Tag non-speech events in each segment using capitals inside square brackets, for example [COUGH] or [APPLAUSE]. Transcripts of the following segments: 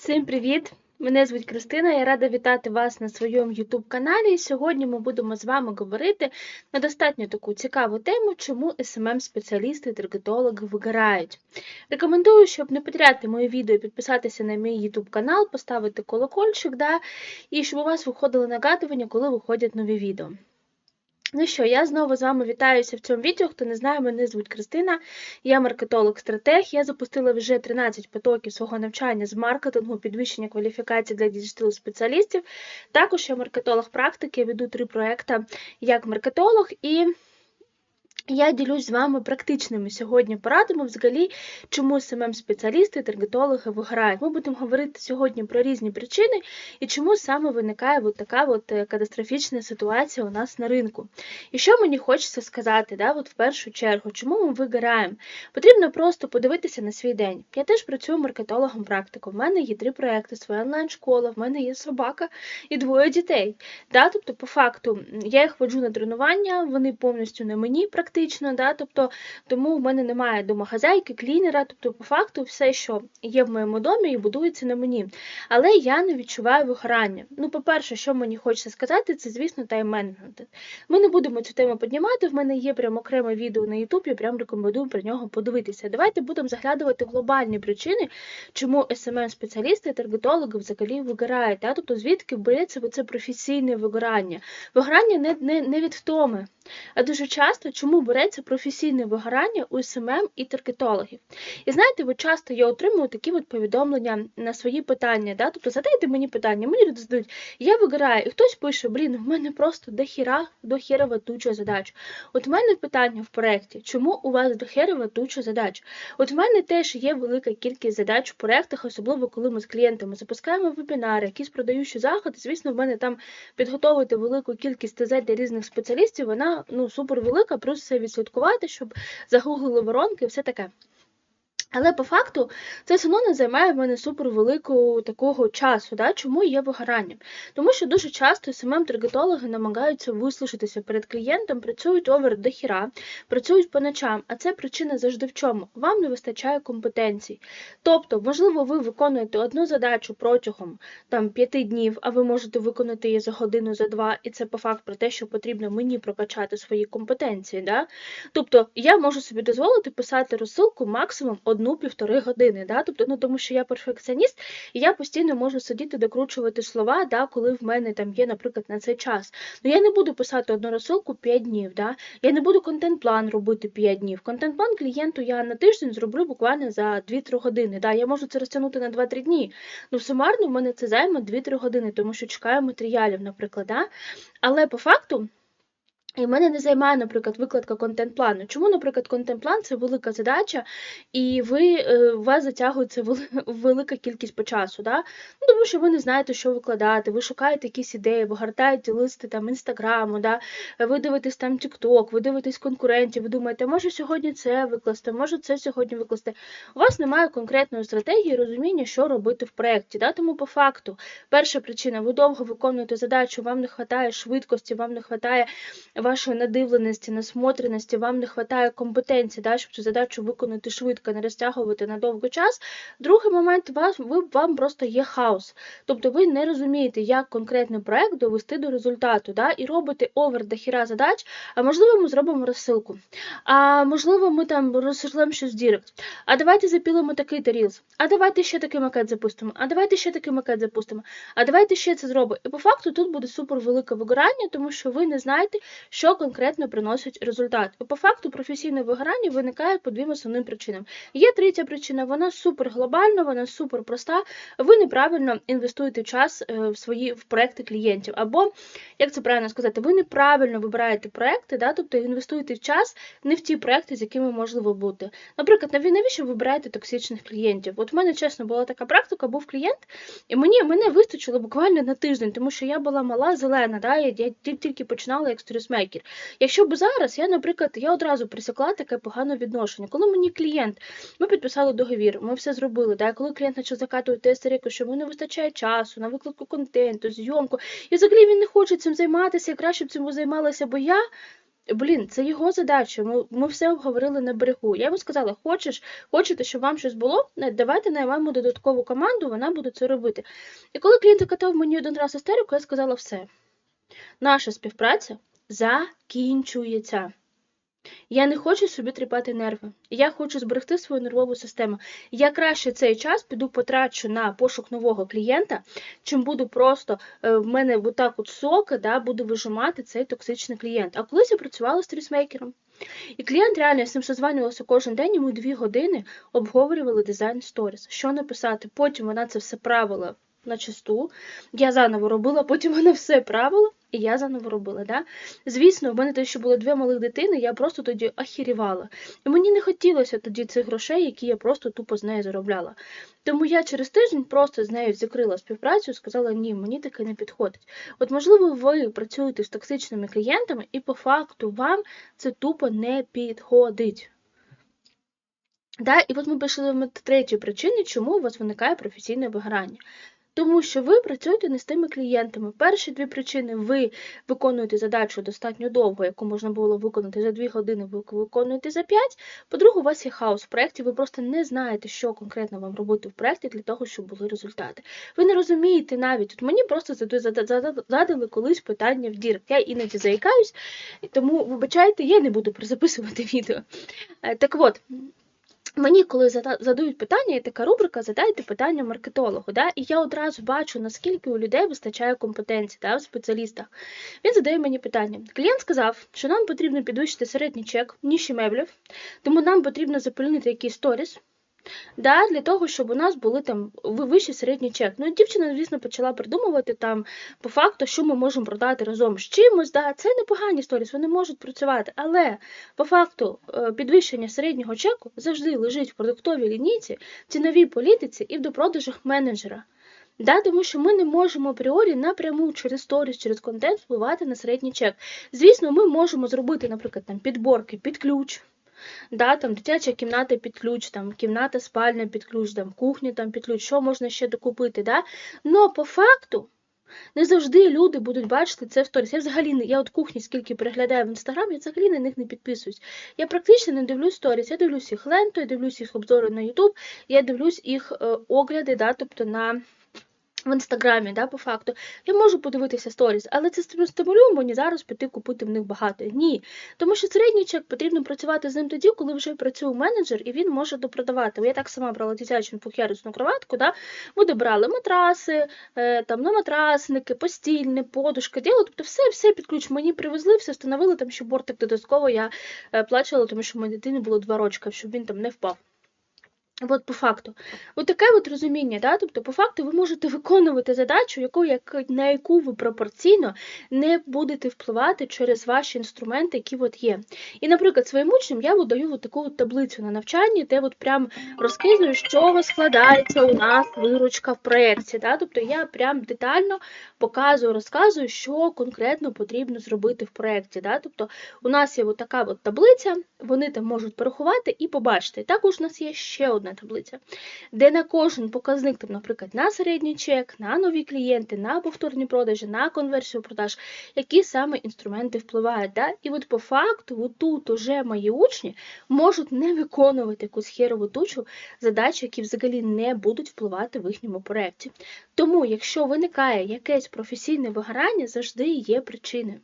Всім привіт! Мене звуть Кристина. Я рада вітати вас на своєму YouTube каналі. Сьогодні ми будемо з вами говорити на достатньо таку цікаву тему, чому smm спеціалісти і таргетологи вигорають. Рекомендую, щоб не потеряти моє відео, підписатися на мій YouTube канал, поставити колокольчик, да, і щоб у вас виходили нагадування, коли виходять нові відео. Ну що, я знову з вами вітаюся в цьому відео. Хто не знає, мене звуть Кристина, я маркетолог-стратег. Я запустила вже 13 потоків свого навчання з маркетингу, підвищення кваліфікації для діджитал спеціалістів. Також я маркетолог практики, я веду три проекти як маркетолог і. Я ділюсь з вами практичними сьогодні порадами, взагалі, чому smm спеціалісти, таргетологи виграють. Ми будемо говорити сьогодні про різні причини і чому саме виникає от така от е, катастрофічна ситуація у нас на ринку. І що мені хочеться сказати, да, от в першу чергу, чому ми вигораємо? Потрібно просто подивитися на свій день. Я теж працюю маркетологом практиком. В мене є три проекти, своя онлайн-школа, в мене є собака і двоє дітей. Да? Тобто, по факту, я їх воджу на тренування, вони повністю на мені практично практично, да, тобто тому в мене немає домохазяйки, клінера, тобто, по факту, все, що є в моєму домі, і будується на мені. Але я не відчуваю вигорання. Ну, по-перше, що мені хочеться сказати, це, звісно, тайм-менеджмент. Ми не будемо цю тему піднімати. В мене є прям окреме відео на YouTube, я прям рекомендую про нього подивитися. Давайте будемо заглядувати глобальні причини, чому smm спеціалісти таргетологи взагалі вигорають. Да? Тобто, звідки береться це професійне вигорання. Вигорання не, не, не від втоми. А дуже часто чому береться професійне вигорання у СММ і таргетологів? І знаєте, ви часто я отримую такі от повідомлення на свої питання. Да? Тобто задайте мені питання, мені люди задають, я вигораю, і хтось пише, блін, в мене просто дохіра, дохерова туча задач. От в мене питання в проєкті, чому у вас дохерова туча задач? От в мене теж є велика кількість задач в проєктах, особливо коли ми з клієнтами запускаємо вебінари, якісь продаючі заходи. Звісно, в мене там підготовити велику кількість ТЗ для різних спеціалістів, вона ну, супер велика, плюс все відслідкувати, щоб загуглили воронки і все таке. Але по факту це все одно не займає в мене супер великого такого часу. Да? Чому є вигорання? Тому що дуже часто самим таргетологи намагаються вислушатися перед клієнтом, працюють овер до хіра, працюють по ночам, а це причина завжди в чому? Вам не вистачає компетенцій. Тобто, можливо, ви виконуєте одну задачу протягом там, п'яти днів, а ви можете виконати її за годину, за два, і це по факту про те, що потрібно мені прокачати свої компетенції. Да? Тобто я можу собі дозволити писати розсилку максимум одну-півтори години. Да? Тобто, ну, Тому що я перфекціоніст, і я постійно можу сидіти, докручувати слова, да, коли в мене там є, наприклад, на цей час. Ну я не буду писати одну розсилку 5 днів. Да? Я не буду контент-план робити 5 днів. Контент-план клієнту я на тиждень зроблю буквально за 2-3 години. Да? Я можу це розтягнути на 2-3 дні. Ну, сумарно в мене це займе 2-3 години, тому що чекаю матеріалів, наприклад. Да? Але по факту. І в мене не займає, наприклад, викладка контент-плану. Чому, наприклад, контент-план це велика задача, і ви, е, у вас затягується велика кількість по часу. Да? Ну, Тому що ви не знаєте, що викладати, ви шукаєте якісь ідеї, ви гортаєте листи там інстаграму, да? ви дивитесь там Тікток, ви дивитесь конкурентів, ви думаєте, може сьогодні це викласти, може це сьогодні викласти. У вас немає конкретної стратегії, розуміння, що робити в проєкті. Да? Тому по факту, перша причина, ви довго виконуєте задачу, вам не вистачає швидкості, вам не вистачає вашої надивленості, насмотреності, вам не вистачає компетенції, да, щоб цю задачу виконати швидко, не розтягувати на довгий час. Другий момент, вас, ви, вам просто є хаос. Тобто ви не розумієте, як конкретний проект довести до результату, да, і робите овер до хіра задач, а можливо, ми зробимо розсилку. А можливо, ми там розсилимо щось Дірект. А давайте запілимо такий тарілс. А давайте ще такий макет запустимо. А давайте ще такий макет запустимо. А давайте ще це зробимо. І по факту тут буде супер велике вигорання, тому що ви не знаєте, що конкретно приносить результат. І по факту професійне вигорання виникає по двом основним причинам. Є третя причина, вона супер глобальна, вона супер проста. Ви неправильно інвестуєте час е, в свої в проекти клієнтів. Або, як це правильно сказати, ви неправильно вибираєте проекти, да, тобто інвестуєте час не в ті проекти, з якими можливо бути. Наприклад, навіщо ви вибираєте токсичних клієнтів? От в мене чесно була така практика, був клієнт, і мені мене вистачило буквально на тиждень, тому що я була мала зелена, да, я, тільки починала як сторісмейкер букмекер. Якщо б зараз я, наприклад, я одразу присекла таке погане відношення. Коли мені клієнт, ми підписали договір, ми все зробили. Да? Коли клієнт почав закатувати істерику, що йому не вистачає часу на викладку контенту, зйомку, і взагалі він не хоче цим займатися, і краще б цим займалася, бо я. Блін, це його задача. Ми, ми все обговорили на берегу. Я йому сказала: хочеш, хочете, щоб вам щось було? Давайте наймаємо додаткову команду, вона буде це робити. І коли клієнт катав мені один раз істерику, я сказала все. Наша співпраця закінчується. Я не хочу собі тріпати нерви. Я хочу зберегти свою нервову систему. Я краще цей час піду потрачу на пошук нового клієнта, чим буду просто е, в мене отак от соки, да, буду вижимати цей токсичний клієнт. А колись я працювала стрісмейкером. І клієнт реально я з ним созванювалася кожен день, і ми дві години обговорювали дизайн сторіс. Що написати? Потім вона це все правила на чисту. Я заново робила, потім вона все правила, і я заново робила. Да? Звісно, в мене те, що було дві малих дитини, я просто тоді ахірівала. І мені не хотілося тоді цих грошей, які я просто тупо з нею заробляла. Тому я через тиждень просто з нею закрила співпрацю сказала, ні, мені таке не підходить. От, можливо, ви працюєте з токсичними клієнтами, і по факту вам це тупо не підходить. Да? І от ми пішли до третьої причини, чому у вас виникає професійне вигорання. Тому що ви працюєте не з тими клієнтами. Перші дві причини ви виконуєте задачу достатньо довго, яку можна було виконати за дві години, ви виконуєте за п'ять. По-друге, у вас є хаос в проєкті, ви просто не знаєте, що конкретно вам робити в проєкті для того, щоб були результати. Ви не розумієте навіть, от мені просто задали колись питання в дірк. Я іноді заїкаюсь, тому, вибачайте, я не буду [LAUGHS] записувати відео. Е, так от. Мені, коли задають питання, є така рубрика Задайте питання маркетологу. Да? І я одразу бачу, наскільки у людей вистачає компетенцій да, в спеціалістах. Він задає мені питання. Клієнт сказав, що нам потрібно підвищити середній чек, ніші меблів, тому нам потрібно заповнити якийсь сторіс, Да, Для того, щоб у нас були там вищий середній чек. Ну, дівчина, звісно, почала придумувати там по факту, що ми можемо продати разом з чимось. Да, Це непогані сторіс, вони можуть працювати. Але по факту е, підвищення середнього чеку завжди лежить в продуктовій лінійці, ціновій політиці і в допродажах менеджера. Да, Тому що ми не можемо апріорі напряму через сторіс, через контент впливати на середній чек. Звісно, ми можемо зробити, наприклад, там підборки під ключ. Да, там Дитяча кімната під ключ, там кімната спальня під ключ, там кухня там під ключ, що можна ще докупити. Да? Но по факту не завжди люди будуть бачити це в сторіс. Я взагалі не я от кухні, скільки переглядаю в інстаграм, я взагалі на них не підписуюсь. Я практично не дивлюсь сторіс. Я дивлюсь їх ленту, я дивлюсь їх обзори на Ютуб, я дивлюсь їх е, огляди, да, тобто на. В інстаграмі, да, по факту, я можу подивитися сторіс, але це стимулює мені зараз піти купити в них багато. Ні. Тому що середній чек потрібно працювати з ним тоді, коли вже працює менеджер і він може допродавати. Я так сама брала дитячу фухярисну кроватку, да, ми добрали матраси, е, там, ну, матрасники, постільне, подушки, діло, тобто все все під ключ мені привезли, все встановили, там, що бортик додатково я е, плачала, тому що моїй дитині було два рочки, щоб він там не впав. От по факту. От таке от розуміння, да? тобто, по факту, ви можете виконувати задачу, яку, як, на яку ви пропорційно не будете впливати через ваші інструменти, які от є. І, наприклад, своїм учням я даю от таку от таблицю на навчанні, де от прям розказую, з чого складається у нас виручка в проєкті. Да? Тобто я прям детально показую, розказую, що конкретно потрібно зробити в проєкті. Да? Тобто у нас є от така от таблиця, вони там можуть порахувати і побачити. Також у нас є ще одна одна таблиця, де на кожен показник, там, наприклад, на середній чек, на нові клієнти, на повторні продажі, на конверсію продаж, які саме інструменти впливають. Да? І от по факту, от тут уже мої учні можуть не виконувати якусь херову тучу задач, які взагалі не будуть впливати в їхньому проєкті. Тому, якщо виникає якесь професійне вигорання, завжди є причини.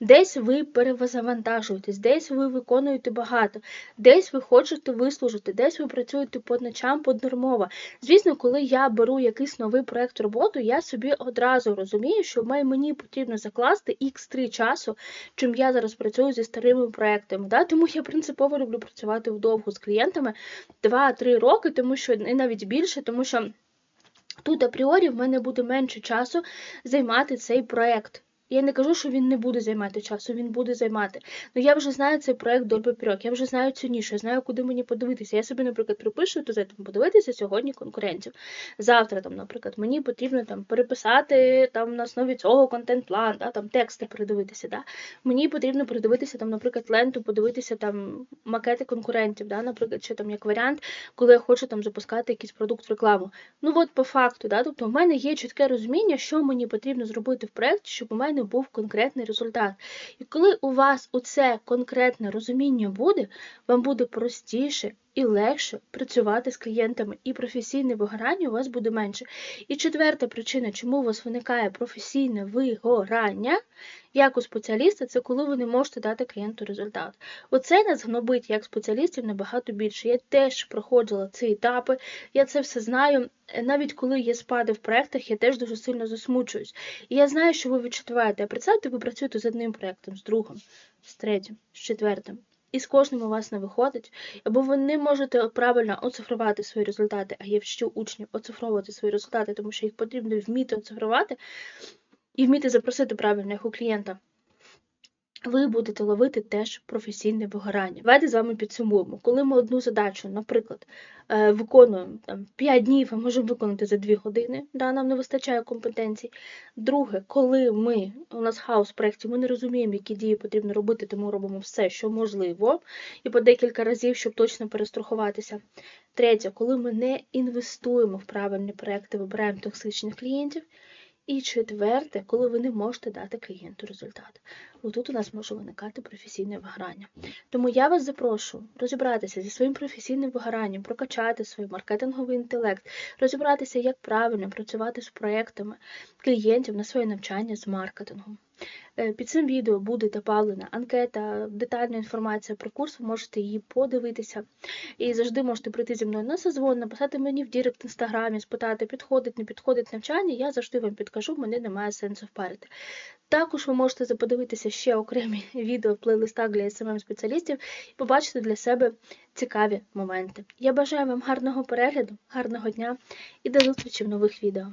Десь ви перезавантажуєтесь, десь ви виконуєте багато, десь ви хочете вислужити, десь ви працюєте по ночам поднормово. Звісно, коли я беру якийсь новий проєкт роботу, я собі одразу розумію, що мені потрібно закласти X3 часу, чим я зараз працюю зі старими проєктами. Да? Тому я принципово люблю працювати вдовго з клієнтами 2-3 роки, тому що і навіть більше, тому що. Тут апріорі в мене буде менше часу займати цей проєкт. Я не кажу, що він не буде займати часу, він буде займати. Ну я вже знаю цей проект доль поперек, я вже знаю цю нішу, я знаю, куди мені подивитися. Я собі, наприклад, припишу, то там подивитися сьогодні конкурентів. Завтра, там, наприклад, мені потрібно там переписати там на основі цього контент-план, да, там тексти передивитися. Да. Мені потрібно передивитися, там, наприклад, ленту, подивитися там макети конкурентів, да, наприклад, чи там як варіант, коли я хочу там запускати якийсь продукт в рекламу. Ну от по факту, да, тобто в мене є чітке розуміння, що мені потрібно зробити в проєкті, щоб у мене людини був конкретний результат. І коли у вас оце конкретне розуміння буде, вам буде простіше і легше працювати з клієнтами, і професійне вигорання у вас буде менше. І четверта причина, чому у вас виникає професійне вигорання, як у спеціаліста, це коли ви не можете дати клієнту результат. Оце нас гнобить як спеціалістів набагато більше. Я теж проходила ці етапи, я це все знаю. Навіть коли є спади в проєктах, я теж дуже сильно засмучуюсь. І я знаю, що ви відчуваєте. А представте, ви працюєте з одним проєктом, з другим, з третім, з четвертим. І з кожним у вас не виходить, або ви не можете правильно оцифрувати свої результати, а я вчу учнів оцифровувати свої результати, тому що їх потрібно вміти оцифрувати і вміти запросити правильно їх у клієнта. Ви будете ловити теж професійне вигорання. Давайте з вами підсумуємо. Коли ми одну задачу, наприклад, е, виконуємо там 5 днів, а можемо виконати за 2 години, да, нам не вистачає компетенцій. Друге, коли ми у нас хаос в проєкті, ми не розуміємо, які дії потрібно робити, тому робимо все, що можливо, і по декілька разів, щоб точно перестрахуватися. Третє, коли ми не інвестуємо в правильні проекти, вибираємо токсичних клієнтів. І четверте, коли ви не можете дати клієнту результат. Отут у нас може виникати професійне вигорання. Тому я вас запрошую розібратися зі своїм професійним вигоранням, прокачати свій маркетинговий інтелект, розібратися, як правильно працювати з проектами клієнтів на своє навчання з маркетингом. Е, Під цим відео буде добавлена анкета, детальна інформація про курс, ви можете її подивитися. І завжди можете прийти зі мною на созвон, написати мені в Дірект в інстаграмі, спитати, підходить, не підходить навчання. Я завжди вам підкажу, мене немає сенсу впарити. Також ви можете подивитися ще окремі [LAUGHS] відео в плейлистах для smm спеціалістів і побачити для себе цікаві моменти. Я бажаю вам гарного перегляду, гарного дня і до зустрічі в нових відео.